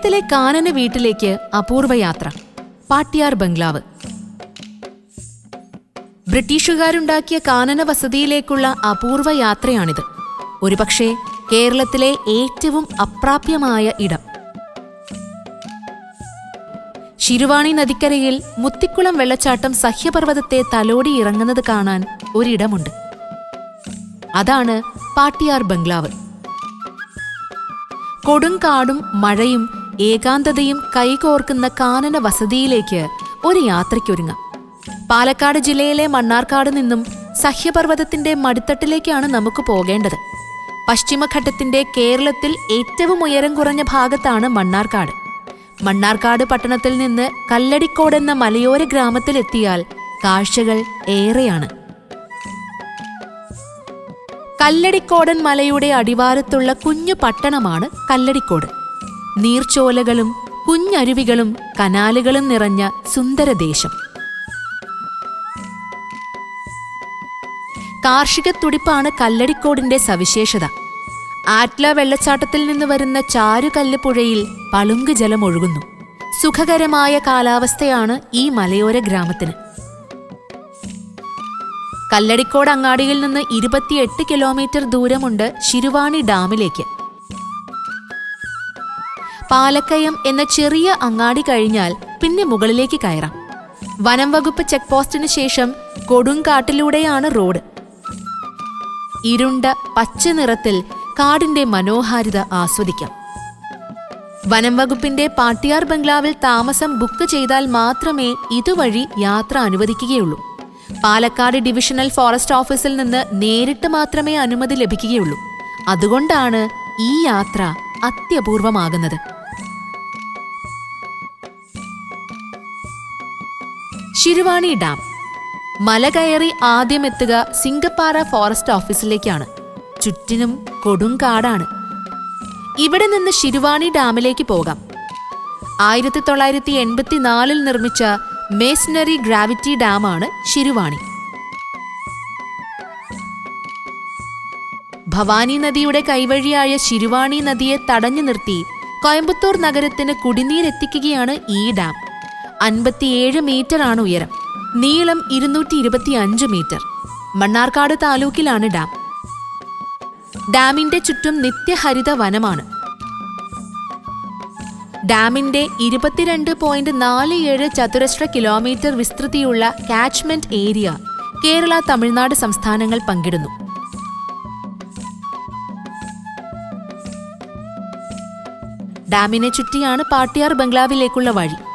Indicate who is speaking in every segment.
Speaker 1: കേരളത്തിലെ കാനന വീട്ടിലേക്ക് അപൂർവ യാത്ര. പാട്ടിയാർ ബംഗ്ലാവ്. ബ്രിട്ടീഷുകാരുണ്ടാക്കിയ കാനന വസതിയിലേക്കുള്ള അപൂർവ യാത്രയാണിത്. ഒരുപക്ഷെ കേരളത്തിലെ ഏറ്റവും അപ്രാപ്യമായ ഇടം. ശിരുവാണി നദിക്കരയിൽ മുത്തിക്കുളം വെള്ളച്ചാട്ടം സഹ്യപർവതത്തെ തലോടി ഇറങ്ങുന്നത് കാണാൻ ഒരിടമുണ്ട്. അതാണ് പാട്ടിയാർ ബംഗ്ലാവ്. കൊടുങ്കാടും മഴയും ഏകാന്തതയും കൈകോർക്കുന്ന കാനന വസതിയിലേക്ക് ഒരു യാത്രയ്ക്കൊരുങ്ങാം. പാലക്കാട് ജില്ലയിലെ മണ്ണാർക്കാട് നിന്നും സഹ്യപർവതത്തിന്റെ മടിത്തട്ടിലേക്കാണ് നമുക്ക് പോകേണ്ടത്. പശ്ചിമഘട്ടത്തിന്റെ കേരളത്തിൽ ഏറ്റവും ഉയരം കുറഞ്ഞ ഭാഗത്താണ് മണ്ണാർക്കാട്. മണ്ണാർക്കാട് പട്ടണത്തിൽ നിന്ന് കല്ലടിക്കോട് എന്ന മലയോര ഗ്രാമത്തിലെത്തിയാൽ കാഴ്ചകൾ ഏറെയാണ്. കല്ലടിക്കോടൻ മലയുടെ അടിവാരത്തുള്ള കുഞ്ഞു പട്ടണമാണ് കല്ലടിക്കോട്. നീർച്ചോലകളും കുഞ്ഞരുവികളും കനാലുകളും നിറഞ്ഞ സുന്ദരദേശം. കാർഷിക തുടിപ്പാണ് കല്ലടിക്കോടിന്റെ സവിശേഷത. ആറ്റ്ല വെള്ളച്ചാട്ടത്തിൽ നിന്ന് വരുന്ന ചാരുകല്ല് പുഴയിൽ പളുങ്ക് ജലം ഒഴുകുന്നു. സുഖകരമായ കാലാവസ്ഥയാണ് ഈ മലയോര ഗ്രാമത്തിന്. കല്ലടിക്കോട് അങ്ങാടിയിൽ നിന്ന് ഇരുപത്തിയെട്ട് കിലോമീറ്റർ ദൂരമുണ്ട് ശിരുവാണി ഡാമിലേക്ക്. പാലക്കയം എന്ന ചെറിയ അങ്ങാടി കഴിഞ്ഞാൽ പിന്നെ മുകളിലേക്ക് കയറാം. വനം വകുപ്പ് ചെക്ക് പോസ്റ്റിന് ശേഷം കൊടുങ്കാട്ടിലൂടെയാണ് റോഡ്. ഇരുണ്ട പച്ച നിറത്തിൽ കാടിന്റെ മനോഹാരിത ആസ്വദിക്കാം. വനം വകുപ്പിന്റെ പാട്ടിയാർ ബംഗ്ലാവിൽ താമസം ബുക്ക് ചെയ്താൽ മാത്രമേ ഇതുവഴി യാത്ര അനുവദിക്കുകയുള്ളൂ. പാലക്കാട് ഡിവിഷണൽ ഫോറസ്റ്റ് ഓഫീസിൽ നിന്ന് നേരിട്ട് മാത്രമേ അനുമതി ലഭിക്കുകയുള്ളൂ. അതുകൊണ്ടാണ് ഈ യാത്ര അത്യപൂർവമാകുന്നത് ശിരുവാണി ഡാം. മലകയറി ആദ്യം എത്തുക സിംഗപ്പാറ ഫോറസ്റ്റ് ഓഫീസിലേക്കാണ്. ചുറ്റിനും കൊടുങ്കാടാണ് ഇവിടെ നിന്ന് ശിരുവാണി ഡാമിലേക്ക് പോകാം. ആയിരത്തി തൊള്ളായിരത്തി എൺപത്തിനാലിൽ നിർമ്മിച്ച മേസ്നറി ഗ്രാവിറ്റി ഡാമാണ് ശിരുവാണി. ഭവാനി നദിയുടെ കൈവഴിയായ ശിരുവാണി നദിയെ തടഞ്ഞു നിർത്തി കോയമ്പത്തൂർ നഗരത്തിന് കുടിനീരെത്തിക്കുകയാണ് ഈ ഡാം. അൻപത്തിയേഴ് ആണ് ഉയരം. നീളം ഇരുന്നൂറ്റി ഇരുപത്തിയഞ്ച് മീറ്റർ. മണ്ണാർക്കാട് താലൂക്കിലാണ് ഡാം. ഡാമിന്റെ ചുറ്റും നിത്യഹരിത വനമാണ്. ഡാമിന്റെ ഇരുപത്തിരണ്ട് പോയിന്റ് നാല് ഏഴ് ചതുരശ്ര കിലോമീറ്റർ വിസ്തൃതിയുള്ള കാച്ച്മെന്റ് ഏരിയ കേരള തമിഴ്നാട് സംസ്ഥാനങ്ങൾ പങ്കിടുന്നു. ഡാമിനെ ചുറ്റിയാണ് പാട്ടിയാർ ബംഗ്ലാവിലേക്കുള്ള വഴി.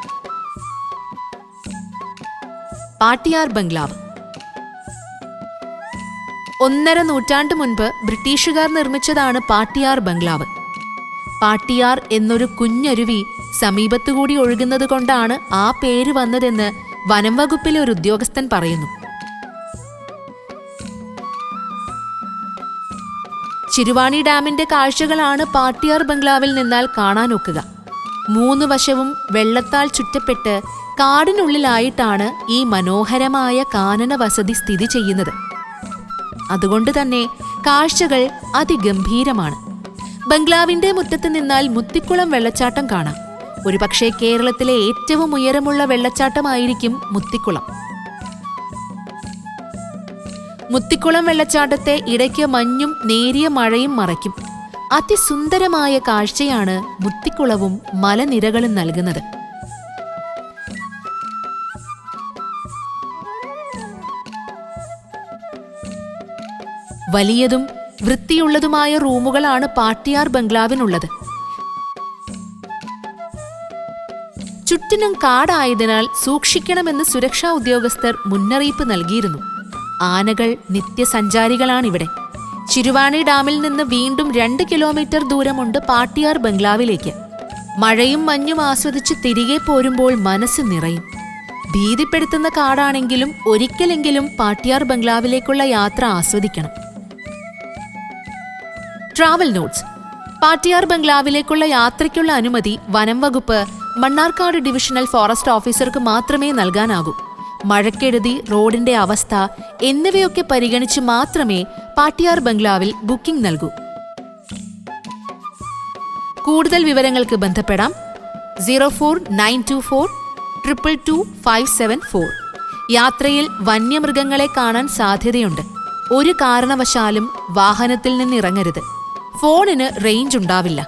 Speaker 1: പാട്ടിയാർ ബംഗ്ലാവ്. ഒന്നര നൂറ്റാണ്ട് മുൻപ് ബ്രിട്ടീഷുകാർ നിർമ്മിച്ചതാണ് പാട്ടിയാർ ബംഗ്ലാവ്. പാട്ടിയാർ എന്നൊരു കുഞ്ഞരുവി സമീപത്തുകൂടി ഒഴുകുന്നത് കൊണ്ടാണ് ആ പേര് വന്നതെന്ന് വനം വകുപ്പിലെ ഒരു ഉദ്യോഗസ്ഥൻ പറയുന്നു. ചിരുവാണി ഡാമിന്റെ കാഴ്ചകളാണ് പാട്ടിയാർ ബംഗ്ലാവിൽ നിന്നാൽ കാണാനൊക്കുക. മൂന്ന് വശവും വെള്ളത്താൽ ചുറ്റപ്പെട്ട് കാടിനുള്ളിലായിട്ടാണ് ഈ മനോഹരമായ കാനന വസതി സ്ഥിതി ചെയ്യുന്നത്. അതുകൊണ്ട് തന്നെ കാഴ്ചകൾ അതിഗംഭീരമാണ്. ബംഗ്ലാവിന്റെ മുറ്റത്ത് നിന്നാൽ മുത്തിക്കുളം വെള്ളച്ചാട്ടം കാണാം. ഒരുപക്ഷെ കേരളത്തിലെ ഏറ്റവും ഉയരമുള്ള വെള്ളച്ചാട്ടമായിരിക്കും മുത്തിക്കുളം. മുത്തിക്കുളം വെള്ളച്ചാട്ടത്തെ ഇടയ്ക്ക് മഞ്ഞും നേരിയ മഴയും മറയ്ക്കും. അതിസുന്ദരമായ കാഴ്ചയാണ് മുത്തിക്കുളവും മലനിരകളും നൽകുന്നത്. വലിയതും വൃത്തിയുള്ളതുമായ റൂമുകളാണ് പാട്ടിയാർ ബംഗ്ലാവിനുള്ളത്. ചുറ്റിനും കാടായതിനാൽ സൂക്ഷിക്കണമെന്ന് സുരക്ഷാ ഉദ്യോഗസ്ഥർ മുന്നറിയിപ്പ് നൽകിയിരുന്നു. ആനകൾ നിത്യസഞ്ചാരികളാണിവിടെ. ചിരുവാണി ഡാമിൽ നിന്ന് വീണ്ടും രണ്ട് കിലോമീറ്റർ ദൂരമുണ്ട് പാട്ടിയാർ ബംഗ്ലാവിലേക്ക്. മഴയും മഞ്ഞും ആസ്വദിച്ച് തിരികെ പോരുമ്പോൾ മനസ്സ് നിറയും. ഭീതിപ്പെടുത്തുന്ന കാടാണെങ്കിലും ഒരിക്കലെങ്കിലും പാട്ടിയാർ ബംഗ്ലാവിലേക്കുള്ള യാത്ര ആസ്വദിക്കണം. ട്രാവൽ നോട്ട്സ് പാട്ടിയാർ ബംഗ്ലാവിലേക്കുള്ള യാത്രയ്ക്കുള്ള അനുമതി വനം വകുപ്പ് മണ്ണാർക്കാട് ഡിവിഷണൽ ഫോറസ്റ്റ് ഓഫീസർക്ക് മാത്രമേ നൽകാനാകൂ. മഴക്കെടുതി റോഡിന്റെ അവസ്ഥ എന്നിവയൊക്കെ പരിഗണിച്ച് മാത്രമേ പാട്ടിയാർ ബംഗ്ലാവിൽ ബുക്കിംഗ് നൽകൂ. കൂടുതൽ വിവരങ്ങൾക്ക് ബന്ധപ്പെടാം. Zero four nine two four triple two five seven four. യാത്രയിൽ വന്യമൃഗങ്ങളെ കാണാൻ സാധ്യതയുണ്ട്. ഒരു കാരണവശാലും വാഹനത്തിൽ നിന്ന് ഇറങ്ങരുത് ഫോണിന് റേഞ്ച് ഉണ്ടാവില്ല.